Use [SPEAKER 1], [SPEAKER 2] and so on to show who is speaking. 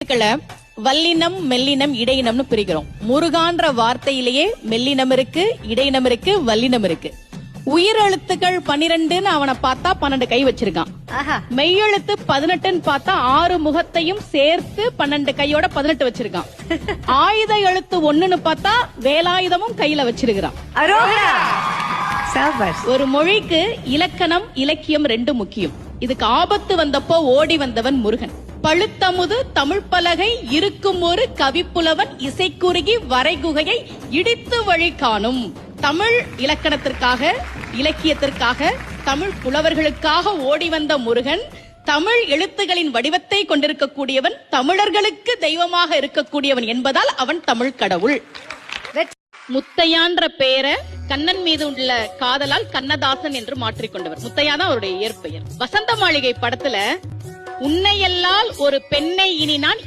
[SPEAKER 1] எழுத்துக்களை வல்லினம் மெல்லினம் இடையினம்னு பிரிக்கிறோம். முருகான்ற வார்த்தையிலேயே மெல்லினம் இருக்கு இடையினம் இருக்கு வல்லினம் இருக்கு. உயிரெழுத்துக்கள் பனிரெண்டுன்னு அவனை பார்த்தா பன்னெண்டு கை வச்சிருக்கான். மெய்யெழுத்து பதினெட்டுன்னு பார்த்தா ஆறு முகத்தையும் சேர்த்து பன்னெண்டு கையோட பதினெட்டு வச்சிருக்கான். ஆயுத எழுத்து ஒண்ணுன்னு பார்த்தா வேலாயுதமும் கையில வச்சிருக்கிறான். ஒரு மொழிக்கு இலக்கணம் இலக்கியம் ரெண்டு முக்கியம். இதுக்கு ஆபத்து வந்தப்போ ஓடி வந்தவன் முருகன். பழுத்தமுது தமிழ் பலகை இருக்கும் ஒரு கவிப்புலவன் இசைக்குறுகி வரைகுகையை இடித்து வழி காணும். தமிழ் இலக்கணத்திற்காக இலக்கியத்திற்காக தமிழ் புலவர்களுக்காக ஓடி வந்த முருகன் தமிழ் எழுத்துகளின் வடிவத்தை கொண்டிருக்கக்கூடியவன் தமிழர்களுக்கு தெய்வமாக இருக்கக்கூடியவன் என்பதால் அவன் தமிழ் கடவுள். முத்தையான்ற பெயரை கண்ணன் மீது உள்ள காதலால் கண்ணதாசன் என்று மாற்றிக்கொண்டவர். முத்தையா தான் அவருடைய இயற்பெயர். வசந்த மாளிகை படத்துல உன்னையல்லால் ஒரு பெண்ணை இனி நான்